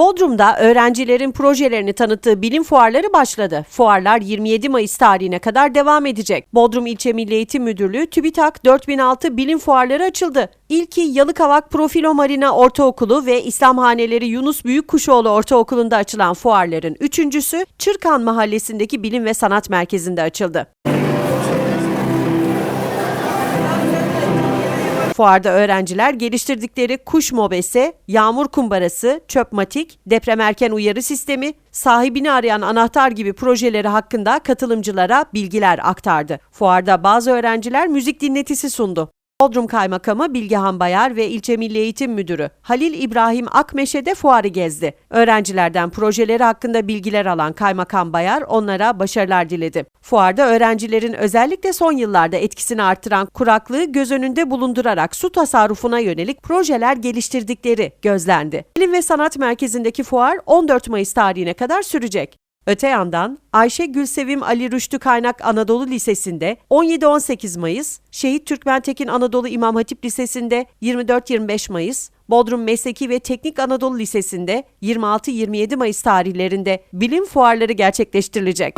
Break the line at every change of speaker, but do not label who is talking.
Bodrum'da öğrencilerin projelerini tanıttığı bilim fuarları başladı. Fuarlar 27 Mayıs tarihine kadar devam edecek. Bodrum İlçe Milli Eğitim Müdürlüğü TÜBİTAK 4006 bilim fuarları açıldı. İlki Yalıkavak Profilo Marina Ortaokulu ve İslamhaneleri Yunus Büyükkuşoğlu Ortaokulu'nda açılan fuarların üçüncüsü Çırkan Mahallesi'ndeki Bilim ve Sanat Merkezi'nde açıldı. Fuarda öğrenciler geliştirdikleri kuş mobese, yağmur kumbarası, çöpmatik, deprem erken uyarı sistemi, sahibini arayan anahtar gibi projeleri hakkında katılımcılara bilgiler aktardı. Fuarda bazı öğrenciler müzik dinletisi sundu. Bodrum Kaymakamı Bilgehan Bayar ve İlçe Milli Eğitim Müdürü Halil İbrahim Akmeşe de fuarı gezdi. Öğrencilerden projeleri hakkında bilgiler alan Kaymakam Bayar onlara başarılar diledi. Fuarda öğrencilerin özellikle son yıllarda etkisini artıran kuraklığı göz önünde bulundurarak su tasarrufuna yönelik projeler geliştirdikleri gözlendi. Bilim ve Sanat Merkezi'ndeki fuar 14 Mayıs tarihine kadar sürecek. Öte yandan Ayşe Gülsevim Ali Rüştü Kaynak Anadolu Lisesi'nde 17-18 Mayıs, Şehit Türkmen Tekin Anadolu İmam Hatip Lisesi'nde 24-25 Mayıs, Bodrum Mesleki ve Teknik Anadolu Lisesi'nde 26-27 Mayıs tarihlerinde bilim fuarları gerçekleştirilecek.